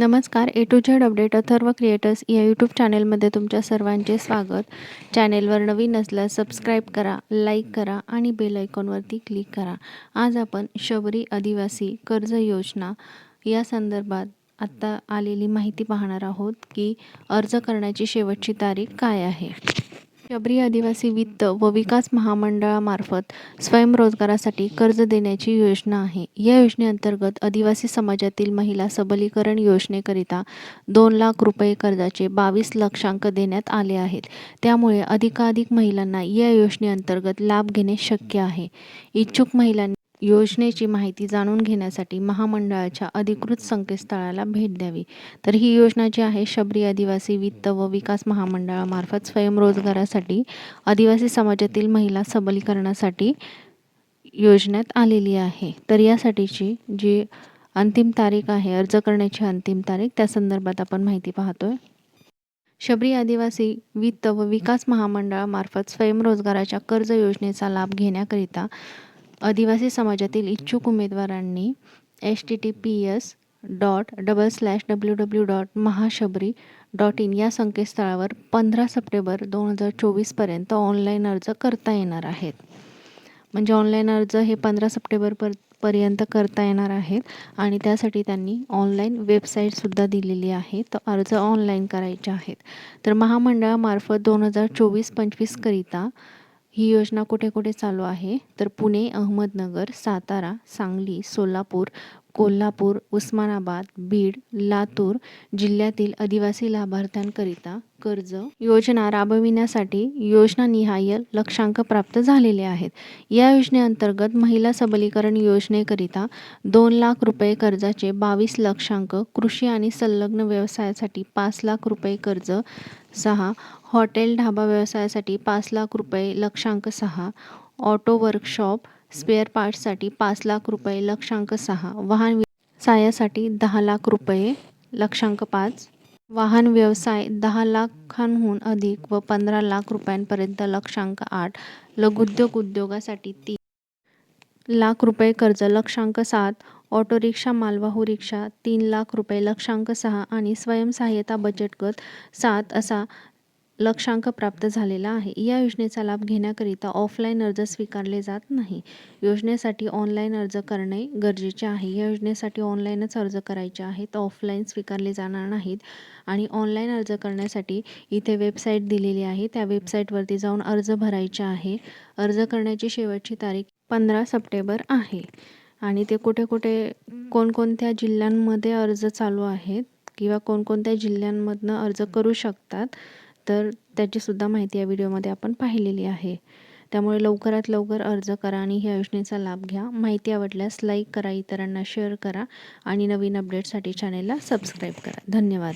नमस्कार A to Z update Atharva creators या YouTube चॅनेलमध्ये तुमच्या सर्वांचे स्वागत. चॅनेलवर नवीन असल्यास सबस्क्राईब करा लाईक करा आणि बेल आयकॉनवरती क्लिक करा. आज आपण शबरी आदिवासी कर्ज योजना या संदर्भात आत्ता आलेली माहिती पाहणार आहोत की अर्ज करण्याची शेवटची तारीख काय आहे. शबरी आदिवासी वित्त व विकास महामंडळामार्फत स्वयंरोजगारासाठी कर्ज देण्याची योजना आहे. या योजनेअंतर्गत आदिवासी समाजातील महिला सबलीकरण योजनेकरिता दोन लाख रुपये कर्जाचे बावीस लक्षांक देण्यात आले आहेत. त्यामुळे अधिकाधिक महिलांना या योजनेअंतर्गत लाभ घेणे शक्य आहे. इच्छुक महिलांनी योजनेची माहिती जाणून घेण्यासाठी महामंडळाच्या अधिकृत संकेतस्थळाला भेट द्यावी. तर ही योजना जी आहे शबरी आदिवासी वित्त व विकास महामंडळामार्फत स्वयंरोजगारासाठी आदिवासी समाजातील महिला सबलीकरणासाठी योजण्यात आलेली आहे. तर यासाठीची जी अंतिम तारीख आहे अर्ज करण्याची अंतिम तारीख त्या संदर्भात आपण माहिती पाहतोय. शबरी आदिवासी वित्त व विकास महामंडळामार्फत स्वयंरोजगाराच्या कर्ज योजनेचा लाभ घेण्याकरिता आदिवासी समाजातील इच्छुक उमेदवारांनी H T T P S dot double slash W W dot Mahashabari dot in या संकेतस्थळावर पंधरा सप्टेंबर दोन हजार चोवीसपर्यंत ऑनलाईन अर्ज करता येणार आहेत. म्हणजे ऑनलाईन अर्ज हे पंधरा सप्टेंबर पर पर्यंत करता येणार आहेत आणि त्यासाठी त्यांनी ऑनलाईन वेबसाईटसुद्धा दिलेली आहे. तर अर्ज ऑनलाईन करायचे आहेत. तर महामंडळामार्फत दोन हजार चोवीस पंचवीसकरिता ही योजना कुठे कुठे चालू आहे? तर पुणे अहमदनगर सातारा सांगली सोलापूर कोल्हापूर उस्मानाबाद बीड लातूर जिल्ह्यातील आदिवासी लाभार्थ्यांकरिता कर्ज योजना राबविण्यासाठी योजनानिहाय लक्षांक प्राप्त झालेले आहेत. या योजनेअंतर्गत महिला सबलीकरण योजनेकरिता दोन लाख रुपये कर्जाचे बावीस लक्षांक कृषी आणि संलग्न व्यवसायासाठी पाच लाख रुपये कर्ज सहा हॉटेल ढाबा व्यवसायासाठी पाच लाख रुपये लक्षांक सहा ऑटो वर्कशॉप स्पेअर पार्ट्ससाठी पाच लाख रुपये लक्षांक सहा. वाहन व्यवसायासाठी दहा लाख रुपये लक्षांक पाच. वाहन व्यवसाय दहा लाखांहून अधिक व पंधरा लाख रुपयांपर्यंत लक्षांक आठ. लघुउद्योग उद्योगासाठी तीन लाख रुपये कर्ज लक्षांक सात. ऑटो रिक्षा मालवाहू रिक्षा तीन लाख रुपये लक्षांक सहा. आणि स्वयंसहाय्यता बचत गट सात असा लक्षांक प्राप्त झालेला आहे. या योजनेचा लाभ घेण्याकरिता ऑफलाईन अर्ज स्वीकारले जात नाही. योजनेसाठी ऑनलाईन अर्ज करणे गरजेचे आहे. या योजनेसाठी ऑनलाईनच अर्ज करायचे आहेत. ऑफलाईन स्वीकारले जाणार नाहीत आणि ऑनलाईन अर्ज करण्यासाठी इथे वेबसाईट दिलेली आहे. त्या वेबसाईटवरती जाऊन अर्ज भरायचे आहे. अर्ज करण्याची शेवटची तारीख पंधरा सप्टेंबर आहे. आणि ते कुठे कुठे कोणकोणत्या जिल्ह्यांमध्ये अर्ज चालू आहेत किंवा कोणकोणत्या जिल्ह्यांमधनं अर्ज करू शकतात तर त्याचीसुद्धा माहिती या व्हिडिओमध्ये आपण पाहिलेली आहे. त्यामुळे लवकरात लवकर अर्ज करा आणि ह्या योजनेचा लाभ घ्या. माहिती आवडल्यास लाईक करा इतरांना शेअर करा आणि नवीन अपडेटसाठी चॅनेलला सबस्क्राईब करा. धन्यवाद.